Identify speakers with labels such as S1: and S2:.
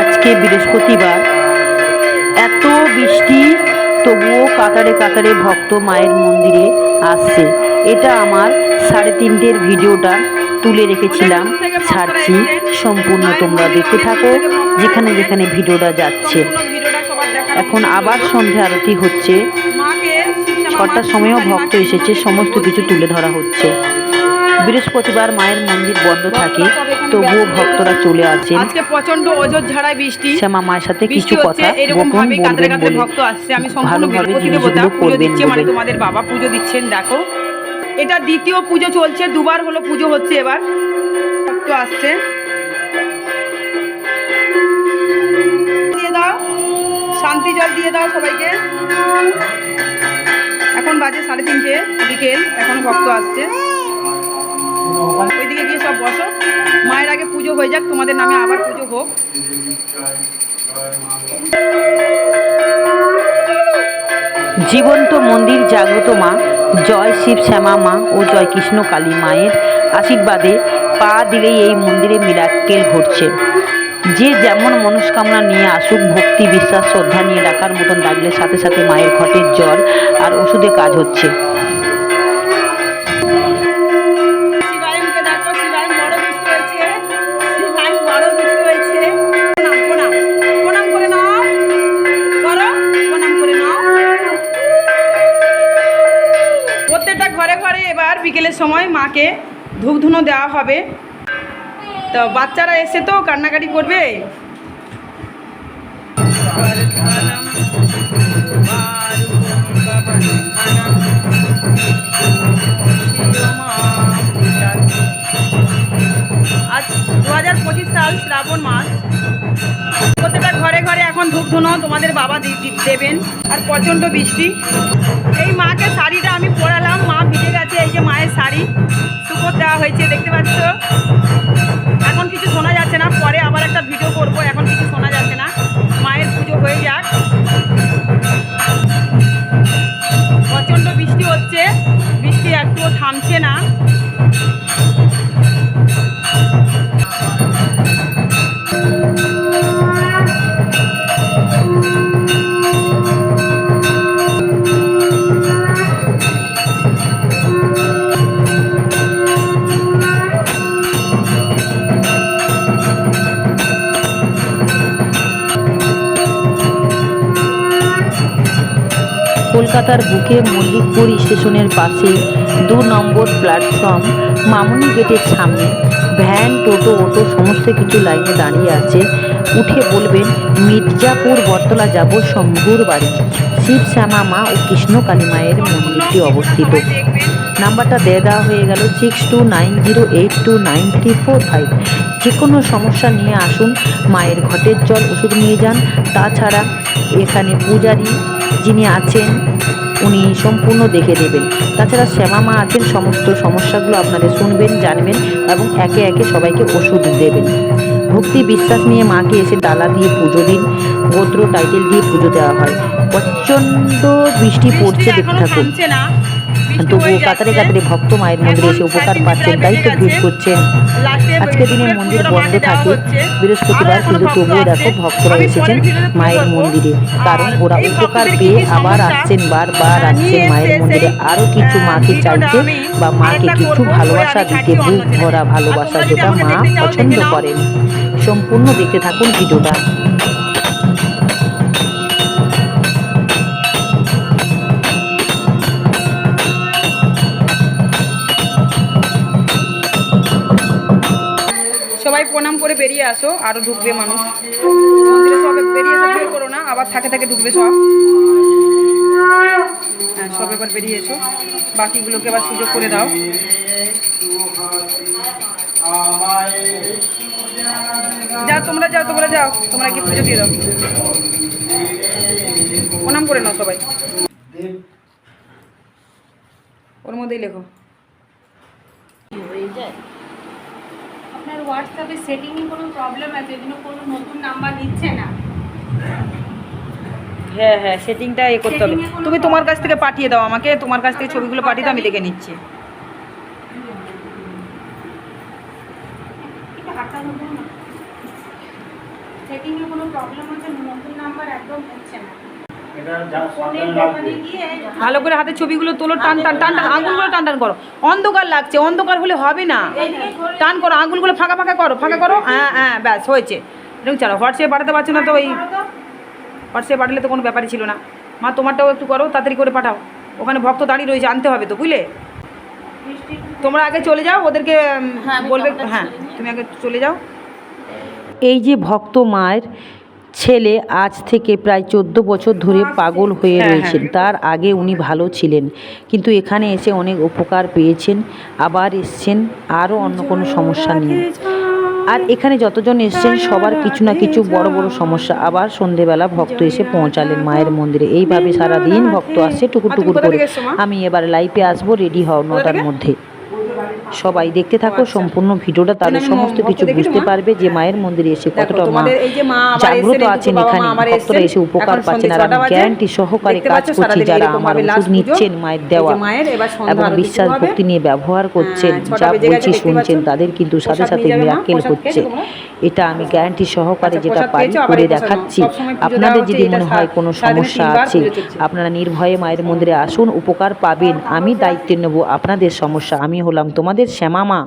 S1: আজকে বৃহস্পতিবার। এত বৃষ্টি, তবুও কাতারে কাতারে ভক্ত মায়ের মন্দিরে আসছে। এটা আমার সাড়ে তিনটের ভিডিওটা তুলে রেখেছিলাম, ছাড়ছি। সম্পূর্ণ তোমরা দেখতে থাকো, যেখানে যেখানে ভিডিওটা যাচ্ছে। এখন আবার সন্ধে আরতি হচ্ছে। ছটার সময়ও ভক্ত এসেছে, সমস্ত কিছু তুলে ধরা হচ্ছে। বৃহস্পতিবার মায়ের মন্দির বন্ধ থাকে। তবুও ভক্তরা চলে আসেন।
S2: আজকে প্রচণ্ড ঝাড়ায় বৃষ্টি।
S1: শ্যামা মায়ের সাথে কিছু কথা
S2: এরকম ভাবে কাতরে
S1: বলবেন
S2: কাতরে ভক্ত আসছে আমি সম্পূর্ণ
S1: জিনিসগুলো করবেন
S2: মানে তোমাদের বাবা পুজো দিচ্ছেন দেখো। এটা দ্বিতীয় পুজো চলছে দুবার হলো পুজো হচ্ছে এবার। ভক্ত আসছে। দিয়ে দাও শান্তি জল দিয়ে দাও সবাইকে। এখন বাজে সাড়ে তিনটে বিকেল এখন ভক্ত আসছে। ওইদিকে গিয়ে সব বসো। মায়ের আগে পুজো হয়ে যাক, তোমাদের নামে আবার পুজো হোক।
S1: জীবন্ত মন্দির জাগ্রত মা, জয় শিব শ্যামা মা ও জয় কৃষ্ণ কালী মায়ের আশীর্বাদে পা দিলেই এই মন্দিরে মিরাক্কেল ঘটছে। যে যেমন মনস্কামনা নিয়ে আসুক, ভক্তি, বিশ্বাস, শ্রদ্ধা নিয়ে ডাকার মতন ডাকলে সাথে সাথে মায়ের ঘটের জল আর ওষুধে কাজ হচ্ছে।
S2: ঘরে ঘরে এবার বিকেলের সময় মাকে ধূপ ধুনো দেওয়া হবে। তো বাচ্চারা এসে তো কান্নাকাটি করবে। আজ দু হাজার পঁচিশ সাল শ্রাবণ মাস। প্রত্যেকটা ঘরে ঘরে এখন ধূপ ধুনো তোমাদের বাবা দেবেন। আর প্রচণ্ড বৃষ্টি। এই মাকে শাড়িটা আমি পরালাম। মায়ের শাড়ি সুপর দেওয়া হয়েছে দেখতে পাচ্ছ?
S1: কলকাতার বুকে মল্লিকপুর স্টেশনের পাশে দু নম্বর প্ল্যাটফর্ম মামুনি গেটের সামনে। ভ্যান, টোটো, অটো সমস্ত কিছু লাইনে দাঁড়িয়ে আছে। উঠে বলবেন, মির্জাপুর বটতলা যাব শম্ভুর বাড়ি। শিবশ্যামা মা ও কৃষ্ণ কালী মায়ের মন্দিরটি অবস্থিত। নাম্বারটা দিয়ে দেওয়া হয়ে গেল six two nine zero eight two nine three four five যে কোনো সমস্যা নিয়ে আসুন মায়ের ঘটের জল ওষুধ নিয়ে যান। তাছাড়া এখানে পূজারী যিনি আছেন উনি সম্পূর্ণ দেখে দেবেন তাছাড়া শ্যামা মা আছেন সমস্ত সমস্যাগুলো আপনাদের শুনবেন জানবেন এবং একে একে সবাইকে ওষুধ দেবেন। ভক্তি বিশ্বাস নিয়ে মাকে এসে ডালা দিয়ে পুজো দিন গোত্র টাইটেল দিয়ে পুজো দেওয়া হয়। প্রচণ্ড বৃষ্টি পড়ছে দেখতে থাকুন। তবুও কাতারে কাতারে ভক্ত মায়ের মন্দিরে এসে উপকার পাচ্ছেন তাই তো ভিড় করছেন। আজকের দিনে মন্দির বন্ধ থাকে। বৃহস্পতিবার কিন্তু তবুও। দেখো ভক্তরা এসেছেন মায়ের মন্দিরে। কারণ ওরা উপকার পেয়ে আবার আসছেন বারবার আসছেন মায়ের মন্দিরে।
S2: সেই,
S1: আরও কিছু মাকে চাইতে বা মাকে কিছু ভালোবাসা দিতে বুক ভরা ভালোবাসা যেটা মা পছন্দ করেন সম্পূর্ণ দেখতে থাকুন ভিডিওটা।
S2: করে বেরিয়ে আসো, আরও ঢুকবে মানুষ। মন্দিরে সব বেরিয়ে এসে ভিড় করো না, আবার থাকে থাকে ঢুকবে সব। হ্যাঁ সব এবার বেরিয়ে এসো। বাকিগুলোকে আবার সুযোগ করে দাও। যাও, তোমরা যাও তোমরা যাও। তোমরা কি পুজো দিয়ে দাও। প্রণাম করে নাও সবাই। ওর মধ্যেই লেখো।
S3: আপনার হোয়াটসঅ্যাপে সেটিংয়ে কোনো প্রবলেম আছে? এজন্য কোনো নতুন নাম্বার দিচ্ছে না।
S2: হ্যাঁ হ্যাঁ সেটিংটা এ করতে হবে। তুমি তোমার কাছ থেকে পাঠিয়ে দাও আমাকে তোমার কাছ থেকে ছবিগুলো পাঠিয়ে দাও আমি দেখে নিচ্ছি।
S3: এটা হাতটা না। সেটিংয়ে কোনো প্রবলেম হচ্ছে নতুন নাম্বার একদম হচ্ছে না
S4: এটা যা
S3: ফোনের
S4: সাবধানে
S3: দোকানে
S4: রাখবে
S3: গিয়ে
S2: ভালো করে হাতে ছবিগুলো তোলো টান টান টান টান আঙুলগুলো টান টান করো। অন্ধকার লাগছে অন্ধকার হলে হবে না। টান করো আঙুলগুলো ফাঁকা ফাঁকা করো ফাঁকা করো হ্যাঁ হ্যাঁ ব্যাস হয়েছে। এরকম চলো হোয়াটসঅ্যাপে পাঠাতে পারছ না তো ওই হোয়াটসঅ্যাপে পাঠালে তো কোনো ব্যাপারই ছিল না। মা তোমারটাও একটু করো তাড়াতাড়ি করে পাঠাও। ওখানে ভক্ত দাঁড়িয়ে রয়েছে আনতে হবে তো বুঝলে? তোমরা আগে চলে যাও ওদেরকে উম, বলবে হ্যাঁ তুমি আগে চলে যাও।
S1: এই যে ভক্ত মায়ের ছেলে আজ থেকে প্রায় চোদ্দ বছর ধরে পাগল হয়ে
S2: হ্যাঁ,
S1: রয়েছেন। তার আগে উনি ভালো ছিলেন কিন্তু এখানে এসে অনেক উপকার পেয়েছেন আবার এসছেন আরও অন্য কোনো সমস্যা নিয়ে। আর এখানে যতজন এসছেন সবার কিছু না কিছু বড় বড় সমস্যা। আবার সন্ধেবেলা ভক্ত এসে পৌঁছালেন মায়ের মন্দিরে। এইভাবে সারাদিন ভক্ত আসছে টুকুর টুকুর করে? আমি এবার লাইভে আসব রেডি হও নটার মধ্যে। সবাই দেখতে থাকো
S2: আচ্ছা।
S1: সম্পূর্ণ ভিডিওটা তাহলে সমস্ত কিছু বুঝতে পারবে যে মায়ের মন্দিরে এসে কতটা মা জাগ্রত আছেন এখানে। ভক্তরা এসে উপকার পাচ্ছেন আর আমি গ্যারান্টি সহকারে কাজ করছি যারা আমার ওষুধ নিচ্ছেন মায়ের দেওয়া। এবং বিশ্বাস ভক্তি নিয়ে ব্যবহার করছেন
S2: হ্যাঁ,
S1: যা বলছি শুনছেন তাদের কিন্তু সাথে সাথে
S2: নিয়ে যাবে মা,
S1: মিরাক্কেল
S2: প্রসাদ
S1: হচ্ছে। এটা আমি গ্যারান্টি সহকারে
S2: আচ্ছা,
S1: যেটা পারি করে। দেখাচ্ছি। আপনাদের যদি মনে হয় কোনো সমস্যা আছে আপনারা নির্ভয়ে মায়ের মন্দিরে আসুন উপকার পাবেন। আমি দায়িত্ব নেব আপনাদের সমস্যা আমি হলাম তোমাদের শ্যামা মা